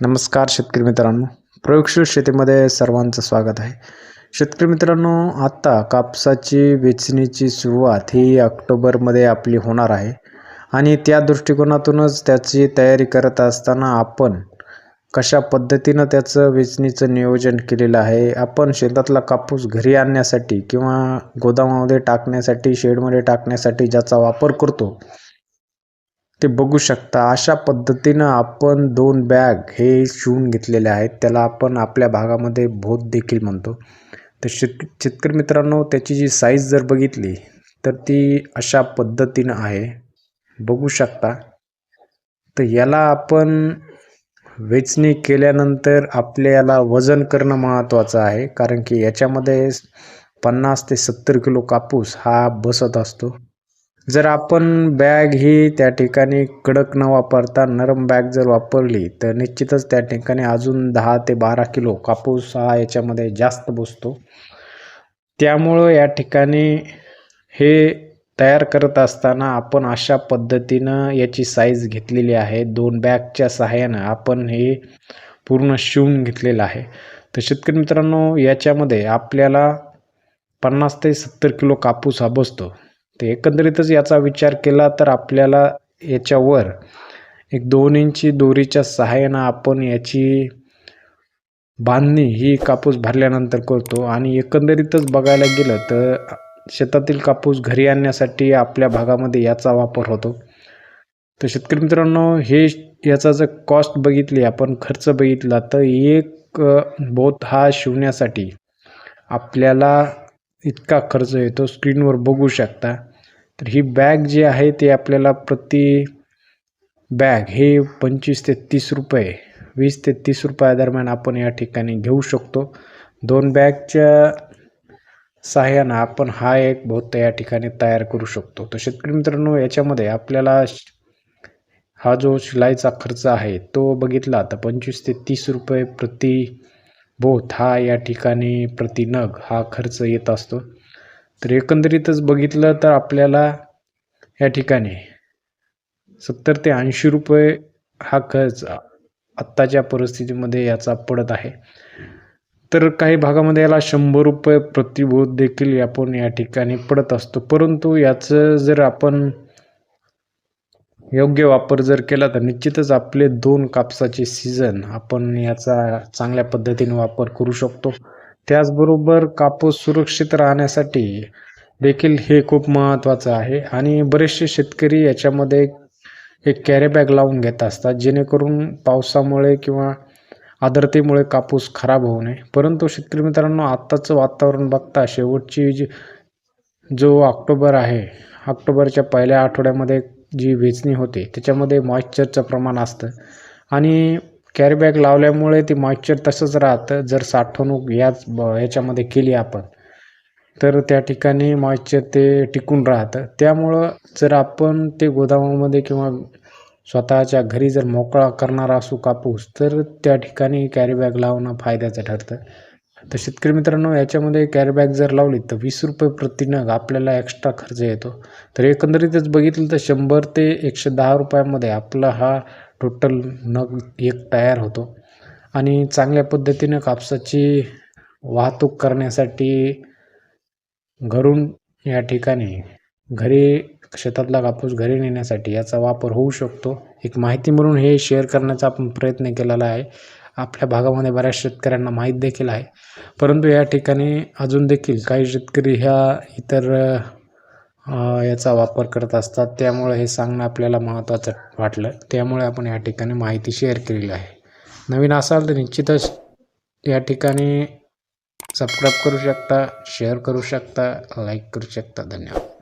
नमस्कार शेतकरी मित्रांनो. प्रयोगशील शेतीमध्ये सर्वांचं स्वागत आहे. शेतकरी मित्रांनो आत्ता कापसाची वेचणीची सुरुवात ही ऑक्टोबरमध्ये आपली होणार आहे. आणि त्या दृष्टिकोनातूनच त्याची तयारी करत असताना आपण कशा पद्धतीनं त्याचं वेचणीचं नियोजन केलेलं आहे? आपण शेतातला कापूस घरी आणण्यासाठी किंवा गोदामामध्ये टाकण्यासाठी शेडमध्ये टाकण्यासाठी ज्याचा वापर करतो ते बघू शकता. अशा पद्धतीनं आपण दोन बॅग हे शिवून घेतलेले आहेत. त्याला आपण आपल्या भागामध्ये भोत देखील म्हणतो. तर शेत शेतकरी मित्रांनो त्याची जी साईज जर बघितली तर ती अशा पद्धतीनं आहे. बघू शकता. तर याला आपण वेचणी केल्यानंतर आपल्याला वजन करणं महत्त्वाचं आहे. कारण की याच्यामध्ये पन्नास ते सत्तर किलो कापूस हा बसत असतो. जर आपण बॅग ही त्या ठिकाणी कडक न वापरता नरम बॅग जर वापरली तर निश्चितच त्या ठिकाणी अजून दहा ते बारा किलो कापूस हा याच्यामध्ये जास्त बसतो. त्यामुळं या ठिकाणी हे तयार करत असताना आपण अशा पद्धतीनं याची साईज घेतलेली आहे. दोन बॅगच्या सहाय्यानं आपण हे पूर्ण शिवून घेतलेलं आहे. तर शेतकरी मित्रांनो याच्यामध्ये आपल्याला पन्नास ते सत्तर किलो कापूस हा बसतो. तर एकंदरीतच याचा विचार केला तर आपल्याला याच्यावर एक दोन इंची दोरीच्या सहाय्यानं आपण याची बांधणी ही कापूस भरल्यानंतर करतो. आणि एकंदरीतच बघायला गेलं तर शेतातील कापूस घरी आणण्यासाठी आपल्या भागामध्ये याचा वापर होतो. तर शेतकरी मित्रांनो हे याचा जर कॉस्ट बघितली आपण खर्च बघितला तर एक बोत हा शिवण्यासाठी आपल्याला इतका खर्च येतो. स्क्रीनवर बघू शकता. तर ही बॅग जी आहे ती आपल्याला प्रति बॅग हे पंचवीस ते तीस रुपये वीस ते तीस रुपयादरम्यान आपण या ठिकाणी घेऊ शकतो. दोन बॅगच्या सहाय्यानं आपण हा एक बहुत या ठिकाणी तयार करू शकतो. तर शेतकरी मित्रांनो याच्यामध्ये आपल्याला हा जो शिलाईचा खर्च आहे तो बघितला तर पंचवीस ते तीस रुपये प्रति बोथ हा या ठिकाणी प्रति नग हा खर्च येत असतो. तर एकंदरीतच बघितलं तर आपल्याला या ठिकाणी सत्तर ते ऐंशी रुपये हा खर्च आत्ताच्या परिस्थितीमध्ये याचा पडत आहे. तर काही भागामध्ये याला शंभर रुपये प्रतिबोध देखील आपण या ठिकाणी पडत असतो. परंतु याचं जर आपण योग्य वापर जर केला तर निश्चितच आपले दोन कापसाचे सीझन आपण याचा चांगल्या पद्धतीने वापर करू शकतो. त्याचबरोबर कापूस सुरक्षित राहण्यासाठी देखील हे खूप महत्त्वाचं आहे आणि बरेचसे शेतकरी याच्यामध्ये एक कॅरीबॅग लावून घेत असतात जेणेकरून पावसामुळे किंवा आर्द्रतेमुळे कापूस खराब होऊ नये. परंतु शेतकरी मित्रांनो आत्ताचं वातावरण बघता शेवटची जी जो ऑक्टोबर आहे ऑक्टोबरच्या पहिल्या आठवड्यामध्ये जी वेचणी होते त्याच्यामध्ये मॉइश्चरचं प्रमाण असतं. आणि कॅरीबॅग लावल्यामुळे ते मॉइश्चर तसंच राहतं जर साठवणूक याच याच्यामध्ये केली आपण. तर त्या ठिकाणी मॉइश्चर ते टिकून राहतं. त्यामुळं जर आपण ते गोदामामध्ये किंवा स्वतःच्या घरी जर मोकळा करणार असू कापूस तर त्या ठिकाणी कॅरीबॅग लावणं फायद्याचं ठरतं. तर शेतकरी मित्रांनो याच्यामध्ये कॅरी बॅग जर लावली तर वीस रुपये प्रतिनग आपल्याला एक्स्ट्रा खर्च येतो. तर एकंदरीतच बघितलं तर शंभर ते एकशे दहा रुपयामध्ये आपला हा टोटल नग एक तयार होतो. आणि चांगल्या पद्धतीनं कापसाची वाहतूक करण्यासाठी घरून या ठिकाणी घरी शेतातला कापूस घरी नेण्यासाठी याचा वापर होऊ शकतो. एक माहिती म्हणून हे शेअर करण्याचा आपण प्रयत्न केलेला आहे. आपल्या भागामध्ये बऱ्याच शेतकऱ्यांना माहीत देखील आहे. परंतु या ठिकाणी अजून देखील काही शेतकरी ह्या इतर याचा वापर करत असतात. त्यामुळे हे सांगणं आपल्याला महत्त्वाचं वाटलं. त्यामुळे आपण या ठिकाणी माहिती शेअर केलेली आहे. नवीन असाल तर निश्चितच या ठिकाणी सबस्क्राईब करू शकता शेअर करू शकता लाईक करू शकता. धन्यवाद.